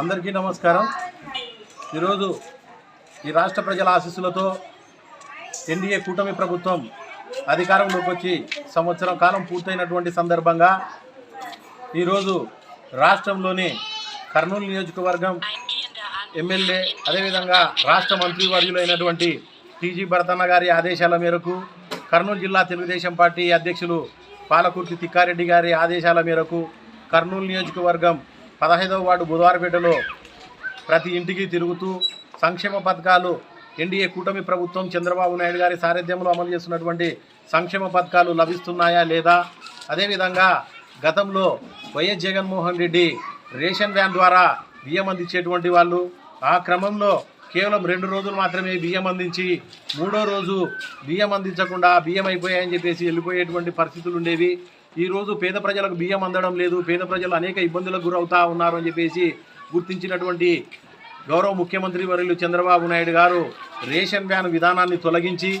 అందరికీ నమస్కారం. ఈరోజు ఈ రాష్ట్ర ప్రజల ఆశీస్సులతో ఎన్డీఏ కూటమి ప్రభుత్వం అధికారంలోకి వచ్చి సంవత్సరం కాలం పూర్తయినటువంటి సందర్భంగా ఈరోజు రాష్ట్రంలోని కర్నూలు నియోజకవర్గం ఎమ్మెల్యే అదేవిధంగా రాష్ట్ర మంత్రివర్యులైనటువంటి టీజీ భరతన్న గారి ఆదేశాల మేరకు కర్నూలు జిల్లా తెలుగుదేశం పార్టీ అధ్యక్షులు పాలకుర్తి తిక్కారెడ్డి గారి ఆదేశాల మేరకు కర్నూలు నియోజకవర్గం పదహైదవ వార్డు బుధవారపేటలో ప్రతి ఇంటికి తిరుగుతూ సంక్షేమ పథకాలు ఎన్డీఏ కూటమి ప్రభుత్వం చంద్రబాబు నాయుడు గారి సారథ్యంలో అమలు చేస్తున్నటువంటి సంక్షేమ పథకాలు లభిస్తున్నాయా లేదా? అదేవిధంగా గతంలో వైఎస్ జగన్మోహన్ రెడ్డి రేషన్ వ్యాన్ ద్వారా బియ్యం అందించేటువంటి వాళ్ళు ఆ క్రమంలో కేవలం రెండు రోజులు మాత్రమే బియ్యం అందించి మూడో రోజు బియ్యం అందించకుండా బియ్యం అయిపోయాయని చెప్పేసి వెళ్ళిపోయేటువంటి పరిస్థితులు ఉండేవి. ఈరోజు పేద ప్రజలకు బియ్యం అందడం లేదు. పేద ప్రజలు అనేక ఇబ్బందులకు గురవుతా ఉన్నారు అని చెప్పేసి గుర్తించినటువంటి గౌరవ ముఖ్యమంత్రి వర్యులు చంద్రబాబు నాయుడు గారు రేషన్ వ్యాన్ విధానాన్ని తొలగించి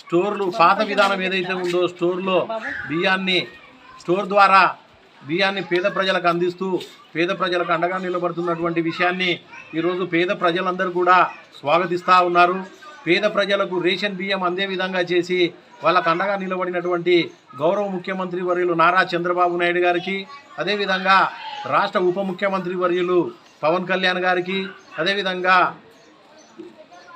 స్టోర్లు పాత విధానం ఏదైతే ఉందో స్టోర్లో బియ్యాన్ని స్టోర్ ద్వారా బియ్యాన్ని పేద ప్రజలకు అందిస్తూ పేద ప్రజలకు అండగా నిలబడుతున్నటువంటి విషయాన్ని ఈరోజు పేద ప్రజలందరూ కూడా స్వాగతిస్తూ ఉన్నారు. పేద ప్రజలకు రేషన్ బియ్యం అందే విధంగా చేసి వాళ్ళకు అండగా నిలబడినటువంటి గౌరవ ముఖ్యమంత్రి వర్యులు నారా చంద్రబాబు నాయుడు గారికి అదేవిధంగా రాష్ట్ర ఉప ముఖ్యమంత్రి వర్యులు పవన్ కళ్యాణ్ గారికి అదేవిధంగా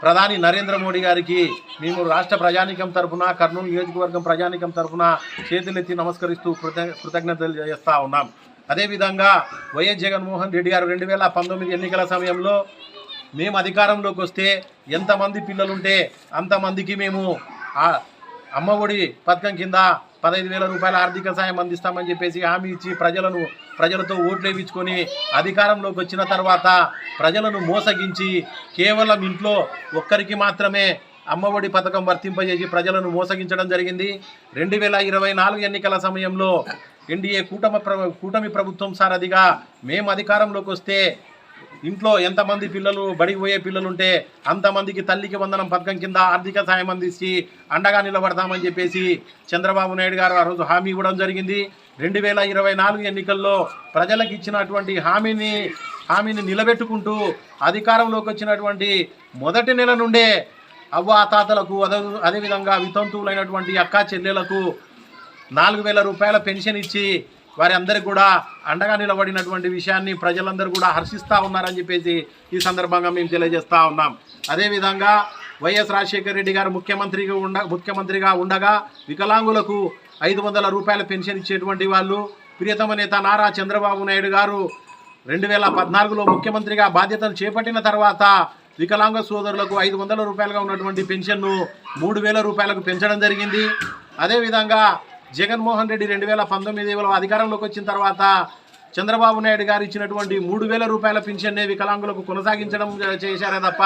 ప్రధాని నరేంద్ర మోడీ గారికి మేము రాష్ట్ర ప్రజానికం తరఫున కర్నూలు నియోజకవర్గం ప్రజానికం తరఫున చేతులెత్తి నమస్కరిస్తూ కృత కృతజ్ఞతలు చేస్తూ ఉన్నాం. అదేవిధంగా వైఎస్ జగన్మోహన్ రెడ్డి గారు రెండు వేల పంతొమ్మిది ఎన్నికల సమయంలో మేము అధికారంలోకి వస్తే ఎంతమంది పిల్లలుంటే అంతమందికి మేము అమ్మఒడి పథకం కింద పదహైదు వేల రూపాయల ఆర్థిక సాయం అందిస్తామని చెప్పేసి హామీ ఇచ్చి ప్రజలను ప్రజలతో ఓట్లు వేయించుకొని అధికారంలోకి వచ్చిన తర్వాత ప్రజలను మోసగించి కేవలం ఇంట్లో ఒక్కరికి మాత్రమే అమ్మఒడి పథకం వర్తింపజేసి ప్రజలను మోసగించడం జరిగింది. రెండు వేల ఇరవై నాలుగు ఎన్నికల సమయంలో ఎన్డీఏ కూటమి ప్ర కూటమి ప్రభుత్వం సారథిగా మేము అధికారంలోకి వస్తే ఇంట్లో ఎంతమంది పిల్లలు బడికి పోయే పిల్లలు ఉంటే అంతమందికి తల్లికి వందనం పథకం కింద ఆర్థిక సాయం అందించి అండగా నిలబడతామని చెప్పేసి చంద్రబాబు నాయుడు గారు ఆ రోజు హామీ ఇవ్వడం జరిగింది. రెండు వేల ఇరవై నాలుగు ఎన్నికల్లో ప్రజలకు ఇచ్చినటువంటి హామీని హామీని నిలబెట్టుకుంటూ అధికారంలోకి వచ్చినటువంటి మొదటి నెల నుండే అవ్వ తాతలకు అదే అదేవిధంగా వితంతువులైనటువంటి అక్క చెల్లెలకు నాలుగు వేల రూపాయల పెన్షన్ ఇచ్చి వారి అందరికి కూడా అండగా నిలబడినటువంటి విషయాన్ని ప్రజలందరూ కూడా హర్షిస్తూ ఉన్నారని చెప్పేసి ఈ సందర్భంగా మేము తెలియజేస్తూ ఉన్నాం. అదేవిధంగా వైఎస్ రాజశేఖర రెడ్డి గారు ముఖ్యమంత్రిగా ఉండ ముఖ్యమంత్రిగా ఉండగా వికలాంగులకు ఐదు వందల రూపాయల పెన్షన్ ఇచ్చేటువంటి వాళ్ళు ప్రియతమ నేత నారా చంద్రబాబు నాయుడు గారు రెండు వేల పద్నాలుగులో ముఖ్యమంత్రిగా బాధ్యతలు చేపట్టిన తర్వాత వికలాంగ సోదరులకు ఐదు వందల రూపాయలుగా ఉన్నటువంటి పెన్షన్ను మూడు వేల రూపాయలకు పెంచడం జరిగింది. అదేవిధంగా జగన్మోహన్ రెడ్డి రెండు వేల పంతొమ్మిది అధికారంలోకి వచ్చిన తర్వాత చంద్రబాబు నాయుడు గారు ఇచ్చినటువంటి మూడు వేల రూపాయల పెన్షన్నే వికలాంగులకు కొనసాగించడం చేశారే తప్ప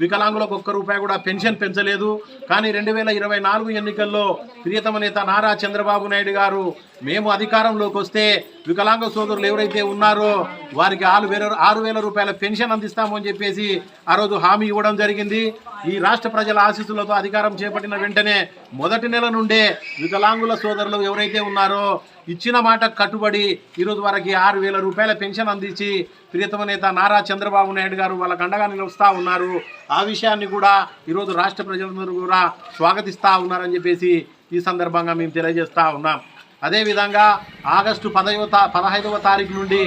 వికలాంగులకు ఒక్క రూపాయి కూడా పెన్షన్ పెంచలేదు. కానీ రెండు వేల ఇరవై నాలుగు ఎన్నికల్లో ప్రియతమ నేత నారా చంద్రబాబు నాయుడు గారు మేము అధికారంలోకి వస్తే వికలాంగ సోదరులు ఎవరైతే ఉన్నారో వారికి ఆరు వేల ఆరు వేల రూపాయల పెన్షన్ అందిస్తాము అని చెప్పేసి ఆ రోజు హామీ ఇవ్వడం జరిగింది. ఈ రాష్ట్ర ప్రజల ఆశీస్సులతో అధికారం చేపట్టిన వెంటనే మొదటి నెల నుండే వికలాంగుల సోదరులు ఎవరైతే ఉన్నారో ఇచ్చిన మాట కట్టుబడి ఈరోజు వారికి ఆరు వేల రూపాయల పెన్షన్ అందించి ప్రియతమ నేత నారా చంద్రబాబు నాయుడు గారు వాళ్ళకు అండగా నిలుస్తూ ఉన్నారు. ఆ విషయాన్ని కూడా ఈరోజు రాష్ట్ర ప్రజలందరూ కూడా స్వాగతిస్తూ ఉన్నారని చెప్పేసి ఈ సందర్భంగా మేము తెలియజేస్తూ ఉన్నాం. అదేవిధంగా ఆగస్టు పదవ తా పదహైదవ తారీఖు నుండి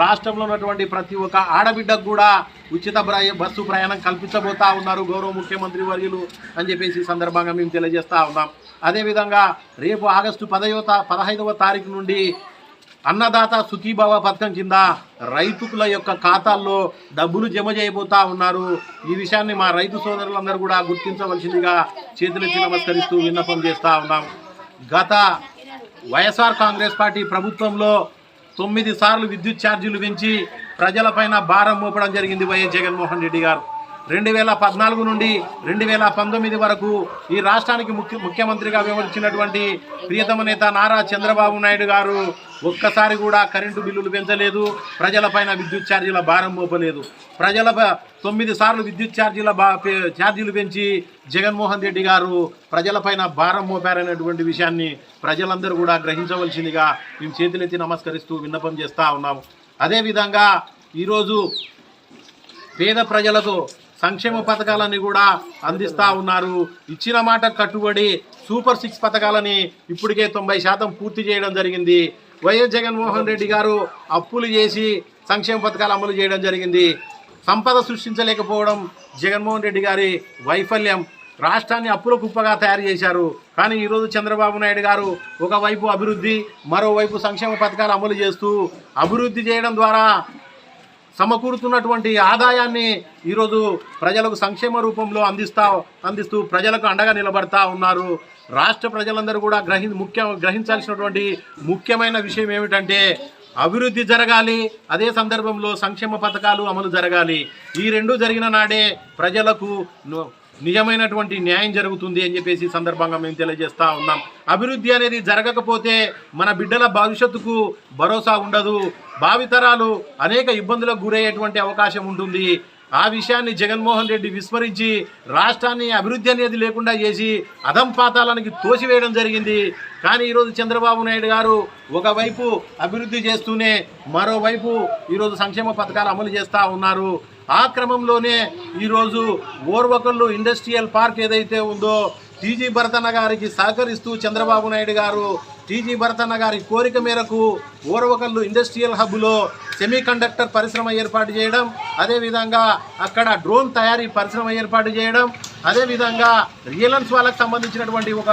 రాష్ట్రంలో ఉన్నటువంటి ప్రతి ఒక్క ఆడబిడ్డకు కూడా ఉచిత బస్సు ప్రయాణం కల్పించబోతా ఉన్నారు గౌరవ ముఖ్యమంత్రి వర్యులు అని చెప్పేసి సందర్భంగా మేము తెలియజేస్తూ ఉన్నాం. అదేవిధంగా రేపు ఆగస్టు పదవ తా పదహైదవ తారీఖు నుండి అన్నదాత సుఖీభావ పథకం కింద రైతుల యొక్క ఖాతాల్లో డబ్బులు జమ చేయబోతా ఉన్నారు. ఈ విషయాన్ని మా రైతు సోదరులందరూ కూడా గుర్తించవలసిందిగా చేతులెత్తి నమస్కరిస్తూ విన్నపం చేస్తూ ఉన్నాం. గత వైఎస్ఆర్ కాంగ్రెస్ పార్టీ ప్రభుత్వంలో తొమ్మిది సార్లు విద్యుత్ ఛార్జీలు పెంచి ప్రజలపైన భారం మోపడం జరిగింది వైఎస్ జగన్మోహన్ రెడ్డి గారు. రెండు వేల పద్నాలుగు నుండి రెండు వేల పంతొమ్మిది వరకు ఈ రాష్ట్రానికి ముఖ్య ముఖ్యమంత్రిగా వివరించినటువంటి ప్రియతమ నేత నారా చంద్రబాబు నాయుడు గారు ఒక్కసారి కూడా కరెంటు బిల్లులు పెంచలేదు ప్రజలపైన విద్యుత్ ఛార్జీల భారం మోపలేదు. ప్రజల తొమ్మిది సార్లు విద్యుత్ ఛార్జీల బా పే- ఛార్జీలు పెంచి జగన్మోహన్ రెడ్డి గారు ప్రజలపైన భారం మోపారనేటువంటి విషయాన్ని ప్రజలందరూ కూడా గ్రహించవలసిందిగా మేము చేతులెత్తి నమస్కరిస్తూ విన్నపం చేస్తూ ఉన్నాము. అదేవిధంగా ఈరోజు పేద ప్రజలకు సంక్షేమ పథకాలని కూడా అందిస్తూ ఉన్నారు. ఇచ్చిన మాట కట్టుబడి సూపర్ సిక్స్ పథకాలని ఇప్పటికే తొంభై శాతం పూర్తి చేయడం జరిగింది. వైఎస్ జగన్మోహన్ రెడ్డి గారు అప్పులు చేసి సంక్షేమ పథకాలు అమలు చేయడం జరిగింది. సంపద సృష్టించలేకపోవడం జగన్మోహన్ రెడ్డి గారి వైఫల్యం. రాష్ట్రాన్ని అప్పుల కుప్పగా తయారు చేశారు. కానీ ఈరోజు చంద్రబాబు నాయుడు గారు ఒకవైపు అభివృద్ధి మరోవైపు సంక్షేమ పథకాలు అమలు చేస్తూ అభివృద్ధి చేయడం ద్వారా సమకూరుతున్నటువంటి ఆదాయాన్ని ఈరోజు ప్రజలకు సంక్షేమ రూపంలో అందిస్తా అందిస్తూ ప్రజలకు అండగా నిలబడతా ఉన్నారు. రాష్ట్ర ప్రజలందరూ కూడా గ్రహి ముఖ్య గ్రహించాల్సినటువంటి ముఖ్యమైన విషయం ఏమిటంటే అభివృద్ధి జరగాలి అదే సందర్భంలో సంక్షేమ పథకాలు అమలు జరగాలి. ఈ రెండు జరిగిన నాడే ప్రజలకు నిజమైనటువంటి న్యాయం జరుగుతుంది అని చెప్పేసి సందర్భంగా మేము తెలియజేస్తూ ఉన్నాం. అభివృద్ధి అనేది జరగకపోతే మన బిడ్డల భవిష్యత్తుకు భరోసా ఉండదు. భావితరాలు అనేక ఇబ్బందులకు గురయ్యేటువంటి అవకాశం ఉంటుంది. ఆ విషయాన్ని జగన్మోహన్ రెడ్డి విస్మరించి రాష్ట్రాన్ని అభివృద్ధి అనేది లేకుండా చేసి అధంపాతాలనికి తోసివేయడం జరిగింది. కానీ ఈరోజు చంద్రబాబు నాయుడు గారు ఒకవైపు అభివృద్ధి చేస్తూనే మరోవైపు ఈరోజు సంక్షేమ పథకాలు అమలు చేస్తూ ఉన్నారు. ఆ క్రమంలోనే ఈరోజు ఓర్వకల్లు ఇండస్ట్రియల్ పార్క్ ఏదైతే ఉందో టీజీ భరతన్న గారికి సహకరిస్తూ చంద్రబాబు నాయుడు గారు టీజీ భరతన్న గారి కోరిక మేరకు ఓర్వకల్లు ఇండస్ట్రియల్ హబ్లో సెమీ కండక్టర్ పరిశ్రమ ఏర్పాటు చేయడం అదేవిధంగా అక్కడ డ్రోన్ తయారీ పరిశ్రమ ఏర్పాటు చేయడం అదేవిధంగా రియలెన్స్ వాళ్ళకు సంబంధించినటువంటి ఒక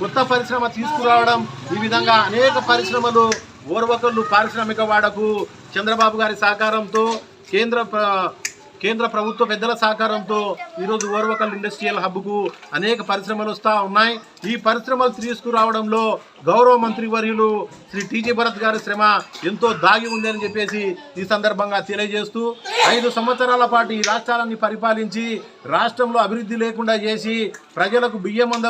కొత్త పరిశ్రమ తీసుకురావడం ఈ విధంగా అనేక పరిశ్రమలు ఓర్వకల్లు పారిశ్రామిక వాడకు చంద్రబాబు గారి సహకారంతో కేంద్ర కేంద్ర ప్రభుత్వ పెద్దల సహకారంతో ఈరోజు ఓర్వకల్ ఇండస్ట్రియల్ హబ్కు అనేక పరిశ్రమలు వస్తూ ఉన్నాయి. ఈ పరిశ్రమలు తీసుకురావడంలో గౌరవ మంత్రి వర్యులు శ్రీ టీజీ భరత్ గారి శ్రమ ఎంతో దాగి ఉంది అని చెప్పేసి ఈ సందర్భంగా తెలియజేస్తూ ఐదు సంవత్సరాల పాటు ఈ రాష్ట్రాలని పరిపాలించి రాష్ట్రంలో అభివృద్ధి లేకుండా చేసి ప్రజలకు బియ్యం అంద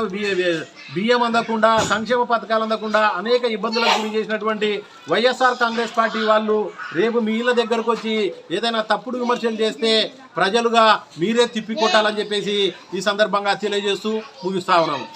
బియ్యం అందకుండా సంక్షేమ పథకాలు అందకుండా అనేక ఇబ్బందులకు గురి చేసినటువంటి వైఎస్ఆర్ కాంగ్రెస్ పార్టీ వాళ్ళు రేపు మీ ఇళ్ళ దగ్గరకు వచ్చి ఏదైనా తప్పుడు విమర్శలు చేస్తే ప్రజలుగా మీరే తిప్పికొట్టాలని చెప్పేసి ఈ సందర్భంగా తెలియజేస్తూ ముగిస్తా ఉన్నాము